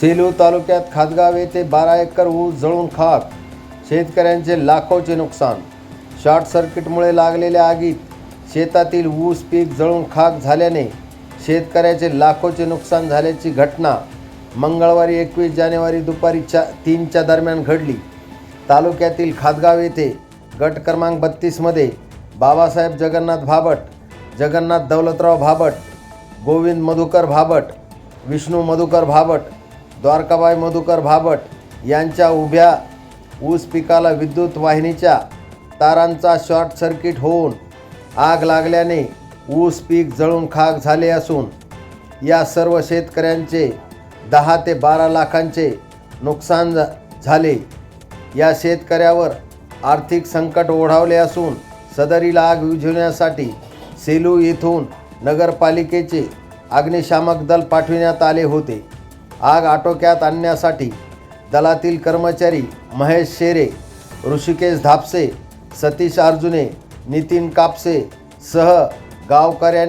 सेलू तालुक्यात खातगाव येथे बारा एकर ऊस जळून खाक. शेतकऱ्यांचे लाखोचे नुकसान. शॉर्ट सर्किटमुळे लागलेल्या आगीत शेतातील ऊस पीक जळून खाक झाल्याने शेतकऱ्याचे लाखोचे नुकसान झाल्याची घटना मंगळवारी एकवीस जानेवारी दुपारी चा तीनच्या दरम्यान घडली. तालुक्यातील खातगाव येथे गट क्रमांक बत्तीसमध्ये बाबासाहेब जगन्नाथ भाबट जगन्नाथ दौलतराव भाबट गोविंद मधुकर भाबट विष्णू मधुकर भाबट द्वारकाबाई मधुकर भाबट यांच्या उभ्या ऊस पिकाला विद्युत वाहिनीच्या तारांचा शॉर्ट सर्किट होऊन आग लागल्याने ऊस पीक जळून खाक झाले असून या सर्व शेतकऱ्यांचे दहा ते बारा लाखांचे नुकसान झा- झाले. या शेतकऱ्यावर आर्थिक संकट ओढावले असून सदरील आग विझवण्यासाठी सेलू येथून नगरपालिकेचे अग्निशामक दल पाठविण्यात आले होते. आग आटोक्यात आणण्यासाठी दलातील कर्मचारी महेश शेरे ऋषिकेश धापसे सतीश अर्जुने नितीन कापसे सह गावकऱ्यांनी